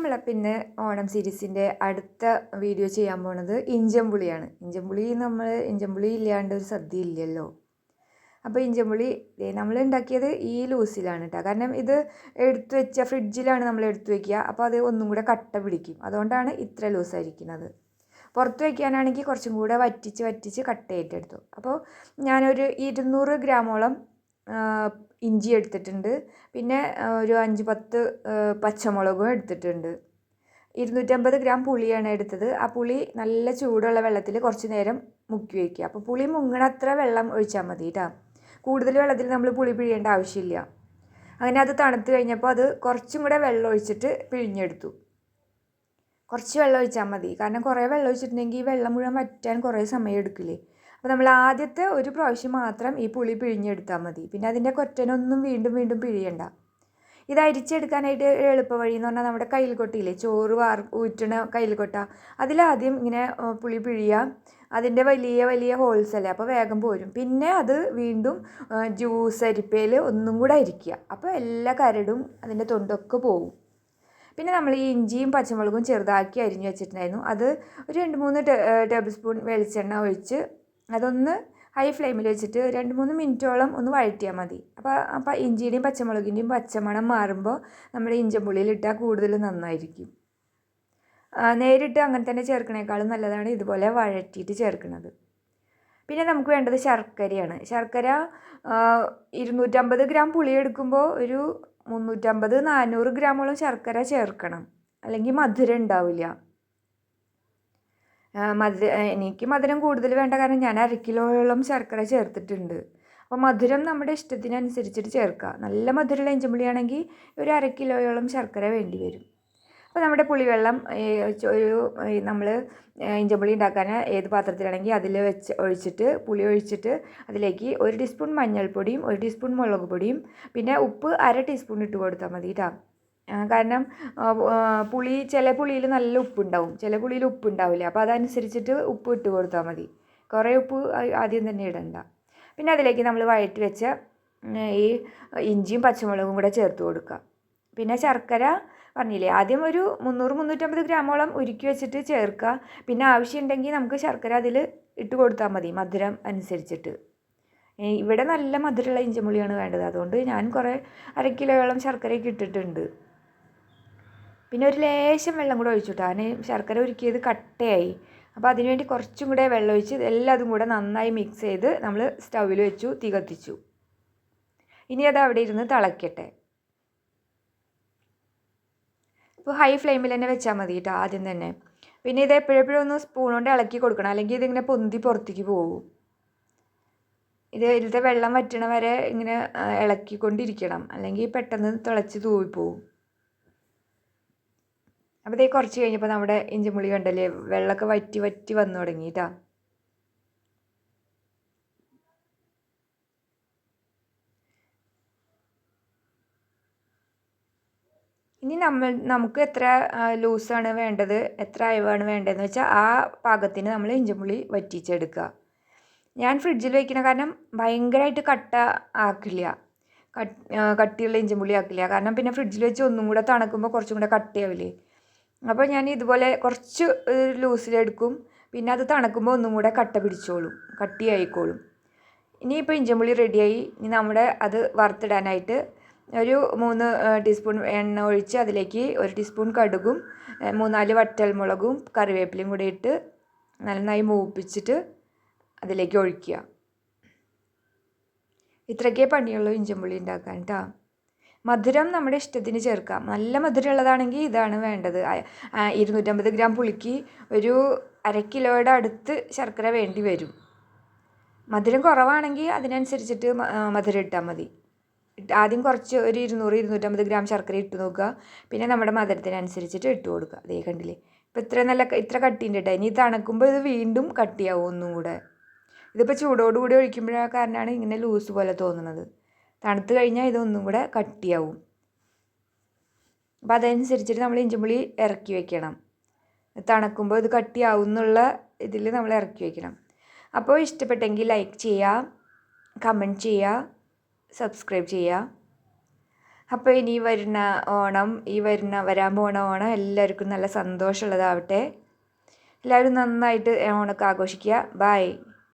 നമ്മൾ പിന്നെ ഓണം സീരീസിന്റെ അടുത്ത വീഡിയോ ചെയ്യാൻ പോണത് ഇഞ്ചമ്പുളിയാണ് ഇഞ്ചമ്പുളി നമ്മൾ ഇഞ്ചമ്പുളി ഇല്ലാണ്ട് ഒരു സദ്യ ഇല്ലല്ലോ അപ്പോൾ ഇഞ്ചമ്പുളി നമ്മൾ ഉണ്ടാക്കിയത് ഈ ലൂസിലാണ് കേട്ടോ കാരണം ഇത് എടുത്തു വെച്ച ഫ്രിഡ്ജിലാണ് നമ്മൾ എടുത്തു വെക്കുക അപ്പോൾ അത് ഒന്നും കൂടെ കട്ട പിടിക്കും. അതുകൊണ്ടാണ് ഇത്ര ലൂസായിരിക്കുന്നത്. പുറത്ത് വയ്ക്കാനാണെങ്കിൽ കുറച്ചും കൂടെ വറ്റിച്ച് വറ്റിച്ച് കട്ടയായിട്ട് എടുത്തു. അപ്പോൾ ഞാനൊരു ഇരുന്നൂറ് ഗ്രാമോളം ഇഞ്ചി എടുത്തിട്ടുണ്ട്. പിന്നെ ഒരു അഞ്ച് പത്ത് പച്ചമുളകും എടുത്തിട്ടുണ്ട്. ഇരുന്നൂറ്റമ്പത് ഗ്രാം പുളിയാണ് എടുത്തത്. ആ പുളി നല്ല ചൂടുള്ള വെള്ളത്തിൽ കുറച്ച് നേരം മുക്കി വയ്ക്കുക. അപ്പോൾ പുളി മുങ്ങണത്ര വെള്ളം ഒഴിച്ചാൽ മതി കേട്ടോ കൂടുതൽ വെള്ളത്തിൽ നമ്മൾ പുളി പിഴിയേണ്ട ആവശ്യമില്ല. അങ്ങനെ അത് തണുത്ത് കഴിഞ്ഞപ്പോൾ അത് കുറച്ചും കൂടെ വെള്ളം ഒഴിച്ചിട്ട് പിഴിഞ്ഞെടുത്തു. കുറച്ച് വെള്ളം ഒഴിച്ചാൽ മതി. കാരണം കുറേ വെള്ളം ഒഴിച്ചിട്ടുണ്ടെങ്കിൽ ഈ വെള്ളം മുഴുവൻ വറ്റാൻ കുറേ സമയം എടുക്കില്ലേ? അപ്പോൾ നമ്മൾ ആദ്യത്തെ ഒരു പ്രാവശ്യം മാത്രം ഈ പുളി പിഴിഞ്ഞെടുത്താൽ മതി. പിന്നെ അതിന്റെ കൊറ്റനൊന്നും വീണ്ടും വീണ്ടും പിഴിയണ്ട. ഇത് അരിച്ചെടുക്കാനായിട്ട് എളുപ്പ വഴി എന്ന് പറഞ്ഞാൽ നമ്മുടെ കയ്യിൽ കൊട്ടിയില്ലേ ചോറ് വാർ ഊറ്റണ കയ്യിൽ കൊട്ട അതിലാദ്യം ഇങ്ങനെ പുളി പിഴിയുക അതിന്റെ വലിയ വലിയ ഹോൾസ് അല്ലേ അപ്പോൾ വേഗം പോരും. പിന്നെ അത് വീണ്ടും ജ്യൂസ് അരിപ്പയിൽ ഒന്നും കൂടെ അരിക്കുക. അപ്പോൾ എല്ലാ കരടും അതിന്റെ തൊണ്ടൊക്കെ പോകും പിന്നെ നമ്മൾ ഈ ഇഞ്ചിയും പച്ചമുളകും ചെറുതാക്കി അരിഞ്ഞു വെച്ചിട്ടുണ്ടായിരുന്നു. അത് ഒരു രണ്ട് മൂന്ന് ടേബിൾ സ്പൂൺ വെളിച്ചെണ്ണ ഒഴിച്ച് അതൊന്ന് ഹൈ ഫ്ലെയിമിൽ വെച്ചിട്ട് രണ്ട് മൂന്ന് മിനിറ്റോളം ഒന്ന് വഴറ്റിയാൽ മതി. അപ്പോൾ അപ്പോൾ ഇഞ്ചിയുടെയും പച്ചമുളകിന്റെയും പച്ചമണം മാറുമ്പോൾ നമ്മുടെ ഇഞ്ചമ്പുള്ളിയിലിട്ടാൽ കൂടുതൽ നന്നായിരിക്കും. നേരിട്ട് അങ്ങനെ തന്നെ ചേർക്കണേക്കാളും നല്ലതാണ് ഇതുപോലെ വഴറ്റിയിട്ട് ചേർക്കുന്നത് പിന്നെ നമുക്ക് വേണ്ടത് ശർക്കരയാണ്. ശർക്കര ഇരുന്നൂറ്റമ്പത് ഗ്രാം പുളി എടുക്കുമ്പോൾ ഒരു മുന്നൂറ്റമ്പത് നാനൂറ് ഗ്രാമോളം ശർക്കര ചേർക്കണം. അല്ലെങ്കിൽ മധുരം ഉണ്ടാവില്ല. മധുര എനിക്ക് മധുരം കൂടുതൽ വേണ്ട കാരണം ഞാൻ അര കിലോയോളം ശർക്കര ചേർത്തിട്ടുണ്ട്. അപ്പോൾ മധുരം നമ്മുടെ ഇഷ്ടത്തിനനുസരിച്ചിട്ട് ചേർക്കുക നല്ല മധുരമുള്ള ഇഞ്ചമ്പുളിയാണെങ്കിൽ ഒരു അര കിലോയോളം ശർക്കര വേണ്ടി വരും. അപ്പോൾ നമ്മുടെ പുളിവെള്ളം ഒരു നമ്മൾ ഇഞ്ചമ്പുളി ഉണ്ടാക്കാൻ ഏത് പാത്രത്തിലാണെങ്കിൽ അതിൽ വെച്ച് ഒഴിച്ചിട്ട് പുളി ഒഴിച്ചിട്ട് അതിലേക്ക് ഒരു ടീസ്പൂൺ മഞ്ഞൾപ്പൊടിയും ഒരു ടീസ്പൂൺ മുളക് പൊടിയും പിന്നെ ഉപ്പ് അര ടീസ്പൂൺ ഇട്ട് കൊടുത്താൽ മതി കേട്ടോ കാരണം പുളി ചില പുളിയിൽ നല്ല ഉപ്പുണ്ടാവും. ചില പുളിയിൽ ഉപ്പുണ്ടാവില്ല. അപ്പോൾ അതനുസരിച്ചിട്ട് ഉപ്പ് ഇട്ട് കൊടുത്താൽ മതി. കുറേ ഉപ്പ് ആദ്യം തന്നെ ഇടണ്ട. പിന്നെ അതിലേക്ക് നമ്മൾ വഴറ്റി വെച്ച ഈ ഇഞ്ചിയും പച്ചമുളകും കൂടെ ചേർത്ത് കൊടുക്കുക. പിന്നെ ശർക്കര പറഞ്ഞില്ലേ ആദ്യം ഒരു മുന്നൂറ് മുന്നൂറ്റമ്പത് ഗ്രാമോളം ഉരുക്കി വെച്ചിട്ട് ചേർക്കുക. പിന്നെ ആവശ്യമുണ്ടെങ്കിൽ നമുക്ക് ശർക്കര അതിൽ ഇട്ട് കൊടുത്താൽ മതി മധുരം അനുസരിച്ചിട്ട്. ഇവിടെ നല്ല മധുരമുള്ള ഇഞ്ചിമുളിയാണ് വേണ്ടത്. അതുകൊണ്ട് ഞാൻ കുറേ അര ശർക്കരയൊക്കെ ഇട്ടിട്ടുണ്ട്. പിന്നെ ഒരു ലേശം വെള്ളം കൂടെ ഒഴിച്ചു കേട്ടോ ശർക്കര ഉരുക്കിയത് കട്ടയായി. അപ്പോൾ അതിനുവേണ്ടി കുറച്ചും കൂടെ വെള്ളം ഒഴിച്ച് എല്ലാതും കൂടെ നന്നായി മിക്സ് ചെയ്ത് നമ്മൾ സ്റ്റൗവിൽ വെച്ചു തീ കത്തിച്ചു ഇനി അത് അവിടെ ഇരുന്ന് തിളയ്ക്കട്ടെ ഇപ്പോൾ ഹൈ ഫ്ലെയിമിൽ തന്നെ വെച്ചാൽ മതി കേട്ടോ ആദ്യം തന്നെ. പിന്നെ ഇത് എപ്പോഴെപ്പോഴും ഒന്ന് സ്പൂൺ കൊണ്ട് ഇളക്കി കൊടുക്കണം. അല്ലെങ്കിൽ ഇതിങ്ങനെ പൊന്തി പുറത്തേക്ക് പോകും. ഇത് ഇതിലത്തെ വെള്ളം വറ്റണ വരെ ഇങ്ങനെ ഇളക്കിക്കൊണ്ടിരിക്കണം. അല്ലെങ്കിൽ പെട്ടെന്ന് തിളച്ച് തൂവിപ്പോവും. അപ്പോൾ കുറച്ച് കഴിഞ്ഞപ്പോൾ നമ്മുടെ ഇഞ്ചിമുളി കണ്ടല്ലേ? വെള്ളമൊക്കെ വറ്റി വറ്റി വന്നു തുടങ്ങി കേട്ടോ ഇനി നമ്മൾ നമുക്ക് എത്ര ലൂസാണ് വേണ്ടത്? എത്ര അയവാണ് വേണ്ടതെന്ന് വെച്ചാൽ ആ പാകത്തിന് നമ്മൾ ഇഞ്ചിമുളി വറ്റിച്ചെടുക്കുക. ഞാൻ ഫ്രിഡ്ജിൽ വയ്ക്കുന്ന കാരണം ഭയങ്കരമായിട്ട് കട്ട ആക്കില്ല. കട്ടിയുള്ള ഇഞ്ചിമുളി ആക്കില്ല. കാരണം പിന്നെ ഫ്രിഡ്ജിൽ വെച്ച് ഒന്നും കൂടെ തണുക്കുമ്പോൾ കുറച്ചും കൂടെ കട്ടിയാവില്ലേ? അപ്പോൾ ഞാൻ ഇതുപോലെ കുറച്ച് ലൂസിലെടുക്കും പിന്നെ അത് തണുക്കുമ്പോൾ ഒന്നും കൂടെ കട്ട പിടിച്ചോളും. കട്ടിയായിക്കോളും. ഇനിയിപ്പോൾ ഇഞ്ചമ്പുളി റെഡിയായി ഇനി നമ്മുടെ അത് വറുത്തിടാനായിട്ട് ഒരു മൂന്ന് ടീസ്പൂൺ എണ്ണ ഒഴിച്ച് അതിലേക്ക് ഒരു ടീസ്പൂൺ കടുകും മൂന്നാൽ വറ്റൽമുളകും കറിവേപ്പിലയും കൂടി ഇട്ട് നന്നായി മൂപ്പിച്ചിട്ട് അതിലേക്ക് ഒഴിക്കുക. ഇത്രയ്ക്കേ പണിയുള്ളൂ ഇഞ്ചമ്പുളി ഉണ്ടാക്കാൻ കേട്ടോ മധുരം നമ്മുടെ ഇഷ്ടത്തിന് ചേർക്കാം. നല്ല മധുരമുള്ളതാണെങ്കിൽ ഇതാണ് വേണ്ടത്. ഇരുന്നൂറ്റമ്പത് ഗ്രാം പുളിക്ക് ഒരു അര കിലോയുടെ അടുത്ത് ശർക്കര വേണ്ടി വരും. മധുരം കുറവാണെങ്കിൽ അതിനനുസരിച്ചിട്ട് മധുരം ഇട്ടാൽ മതി. ആദ്യം കുറച്ച് ഒരു ഇരുന്നൂറ് ഇരുന്നൂറ്റമ്പത് ഗ്രാം ശർക്കര ഇട്ട് നോക്കുക. പിന്നെ നമ്മുടെ മധുരത്തിനനുസരിച്ചിട്ട് ഇട്ട് കൊടുക്കുക. അതേ കണ്ടില്ലേ? ഇപ്പോൾ ഇത്ര നല്ല ഇത്ര കട്ടിന്റെ കേട്ടോ. ഇനി തണുക്കുമ്പോൾ ഇത് വീണ്ടും കട്ടിയാവും ഒന്നും കൂടെ. ഇതിപ്പോൾ ചൂടോടുകൂടി ഒഴിക്കുമ്പോഴാണ് കാരണമാണ് ഇങ്ങനെ ലൂസ് പോലെ തോന്നുന്നത്. തണുത്ത് കഴിഞ്ഞാൽ ഇതൊന്നും കൂടെ കട്ടിയാവും. അപ്പോൾ അതനുസരിച്ചിട്ട് നമ്മൾ ഇഞ്ചിമുളി ഇറക്കി വെക്കണം. തണുക്കുമ്പോൾ ഇത് കട്ടിയാവും എന്നുള്ള ഇതിൽ നമ്മൾ ഇറക്കി വെക്കണം. അപ്പോൾ ഇഷ്ടപ്പെട്ടെങ്കിൽ ലൈക്ക് ചെയ്യുക കമന്റ് ചെയ്യുക സബ്സ്ക്രൈബ് ചെയ്യുക അപ്പോൾ ഇനി വരുന്ന ഓണം ഈ വരുന്ന വരാൻ പോണ ഓണം എല്ലാവർക്കും നല്ല സന്തോഷമുള്ളതാവട്ടെ. എല്ലാവരും നന്നായിട്ട് ഓണമൊക്കെ ആഘോഷിക്കുക. ബായ്